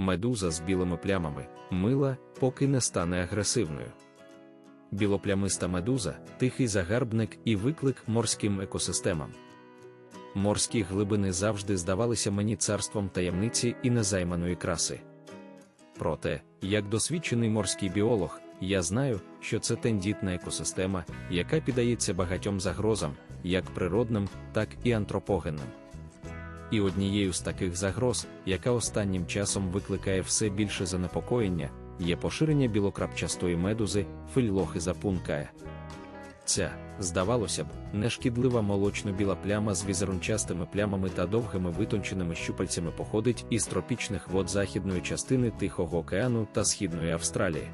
медуза з білими плямами, мила, поки не стане агресивною. Білоплямиста медуза тихий загарбник і виклик морським екосистемам. Морські глибини завжди здавалися мені царством таємниці і незайманої краси. Проте, як досвідчений морський біолог, я знаю, що це тендітна екосистема, яка піддається багатьом загрозам, як природним, так і антропогенним. І однією з таких загроз, яка останнім часом викликає все більше занепокоєння, є поширення білокрапчастої медузи фильлохи запункає. Ця, здавалося б, нешкідлива молочно-біла пляма з візерунчастими плямами та довгими витонченими щупальцями походить із тропічних вод західної частини Тихого океану та Східної Австралії.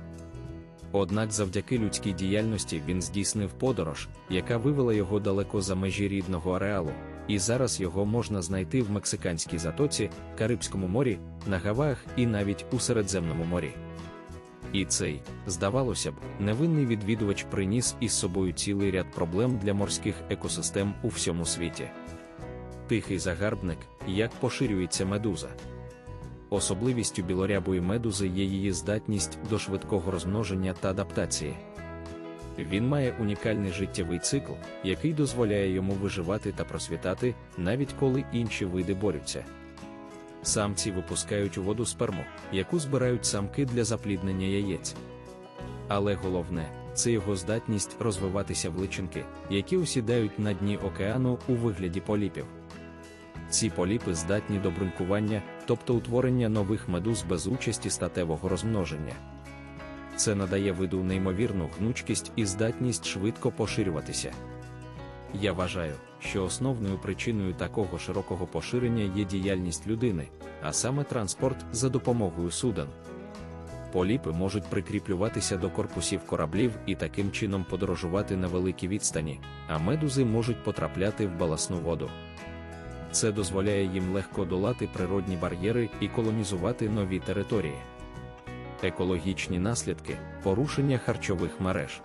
Однак завдяки людській діяльності він здійснив подорож, яка вивела його далеко за межі рідного ареалу, і зараз його можна знайти в Мексиканській затоці, Карибському морі, на Гаваях і навіть у Середземному морі. І цей, здавалося б, невинний відвідувач приніс із собою цілий ряд проблем для морських екосистем у всьому світі. Тихий загарбник, як поширюється медуза. Особливістю білорябої медузи є її здатність до швидкого розмноження та адаптації. Він має унікальний життєвий цикл, який дозволяє йому виживати та просвітати, навіть коли інші види борються. Самці випускають у воду сперму, яку збирають самки для запліднення яєць. Але головне це його здатність розвиватися в личинки, які осідають на дні океану у вигляді поліпів. Ці поліпи здатні до брунькування, тобто утворення нових медуз без участі статевого розмноження. Це надає виду неймовірну гнучкість і здатність швидко поширюватися. Я вважаю, що основною причиною такого широкого поширення є діяльність людини, а саме транспорт за допомогою суден. Поліпи можуть прикріплюватися до корпусів кораблів і таким чином подорожувати на великі відстані, а медузи можуть потрапляти в баласну воду. Це дозволяє їм легко долати природні бар'єри і колонізувати нові території. Екологічні наслідки порушення харчових мереж.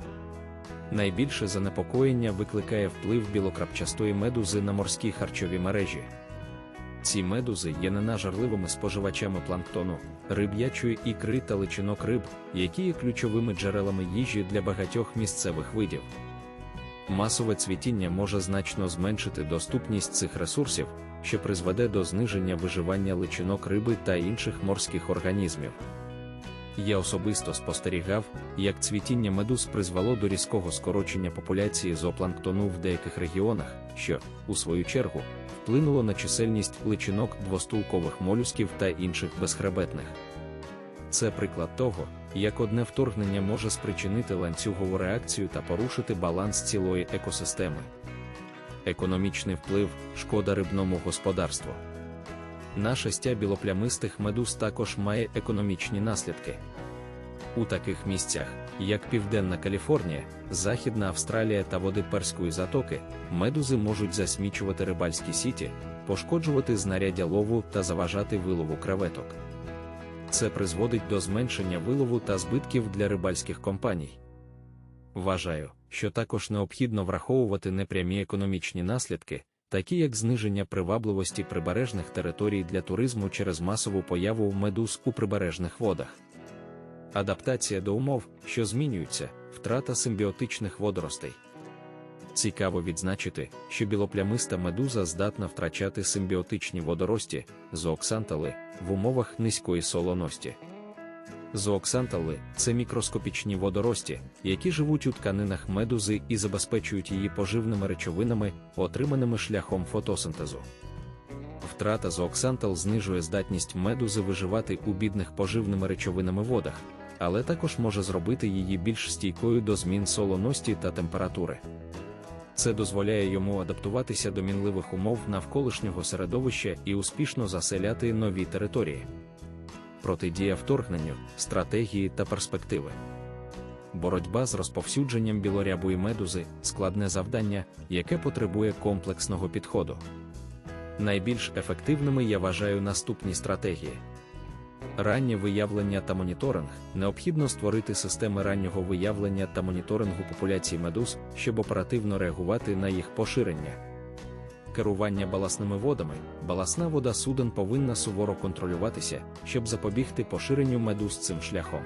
Найбільше занепокоєння викликає вплив білокрапчастої медузи на морські харчові мережі. Ці медузи є ненажарливими споживачами планктону, риб'ячої ікри та личинок риб, які є ключовими джерелами їжі для багатьох місцевих видів. Масове цвітіння може значно зменшити доступність цих ресурсів, що призведе до зниження виживання личинок риби та інших морських організмів. Я особисто спостерігав, як цвітіння медуз призвело до різкого скорочення популяції зоопланктону в деяких регіонах, що, у свою чергу, вплинуло на чисельність личинок двостулкових молюсків та інших безхребетних. Це приклад того, як одне вторгнення може спричинити ланцюгову реакцію та порушити баланс цілої екосистеми. Економічний вплив шкода рибному господарству. Нашестя білоплямистих медуз також має економічні наслідки. У таких місцях, як Південна Каліфорнія, Західна Австралія та води Перської затоки, медузи можуть засмічувати рибальські сіті, пошкоджувати знаряддя лову та заважати вилову креветок. Це призводить до зменшення вилову та збитків для рибальських компаній. Вважаю, що також необхідно враховувати непрямі економічні наслідки, такі як зниження привабливості прибережних територій для туризму через масову появу медуз у прибережних водах. Адаптація до умов, що змінюються, втрата симбіотичних водоростей. Цікаво відзначити, що білоплямиста медуза здатна втрачати симбіотичні водорості, зооксантали, в умовах низької солоності. Зооксантали це мікроскопічні водорості, які живуть у тканинах медузи і забезпечують її поживними речовинами, отриманими шляхом фотосинтезу. Втрата зооксантал знижує здатність медузи виживати у бідних поживними речовинами водах, але також може зробити її більш стійкою до змін солоності та температури. Це дозволяє йому адаптуватися до мінливих умов навколишнього середовища і успішно заселяти нові території. Протидія вторгненню, стратегії та перспективи. Боротьба з розповсюдженням білорябої медузи складне завдання, яке потребує комплексного підходу. Найбільш ефективними я вважаю наступні стратегії. Раннє виявлення та моніторинг необхідно створити системи раннього виявлення та моніторингу популяцій медуз, щоб оперативно реагувати на їх поширення. Керування баласними водами. Баласна вода суден повинна суворо контролюватися, щоб запобігти поширенню медуз цим шляхом.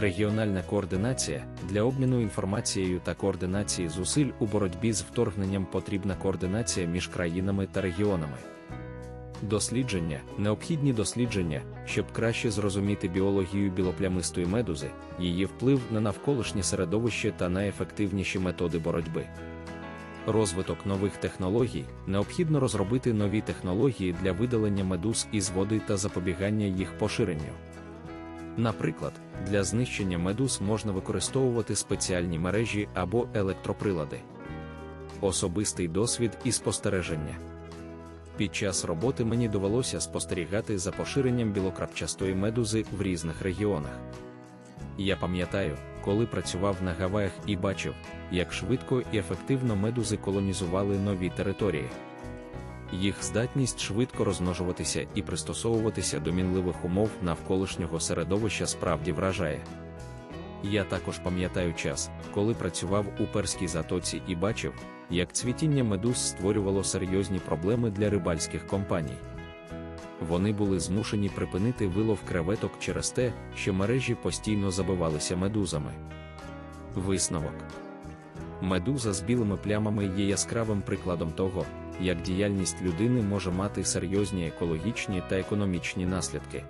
Регіональна координація для обміну інформацією та координації зусиль у боротьбі з вторгненням потрібна координація між країнами та регіонами. Дослідження необхідні дослідження, щоб краще зрозуміти біологію білоплямистої медузи, її вплив на навколишнє середовище та найефективніші методи боротьби. Розвиток нових технологій необхідно розробити нові технології для видалення медуз із води та запобігання їх поширенню. Наприклад, для знищення медуз можна використовувати спеціальні мережі або електроприлади. Особистий досвід і спостереження. Під час роботи мені довелося спостерігати за поширенням білокрапчастої медузи в різних регіонах. Я пам'ятаю, коли працював на Гаваях і бачив, як швидко і ефективно медузи колонізували нові території. Їх здатність швидко розмножуватися і пристосовуватися до мінливих умов навколишнього середовища справді вражає. Я також пам'ятаю час, коли працював у перській затоці і бачив, як цвітіння медуз створювало серйозні проблеми для рибальських компаній. Вони були змушені припинити вилов креветок через те, що мережі постійно забивалися медузами. Висновок медуза з білими плямами є яскравим прикладом того, як діяльність людини може мати серйозні екологічні та економічні наслідки.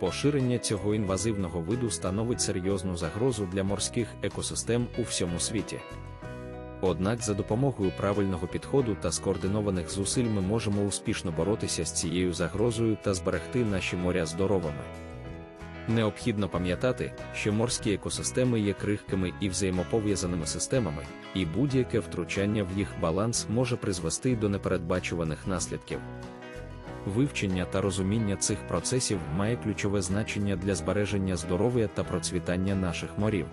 Поширення цього інвазивного виду становить серйозну загрозу для морських екосистем у всьому світі. Однак за допомогою правильного підходу та скоординованих зусиль ми можемо успішно боротися з цією загрозою та зберегти наші моря здоровими. Необхідно пам'ятати, що морські екосистеми є крихкими і взаємопов'язаними системами, і будь-яке втручання в їх баланс може призвести до непередбачуваних наслідків. Вивчення та розуміння цих процесів має ключове значення для збереження здоров'я та процвітання наших морів.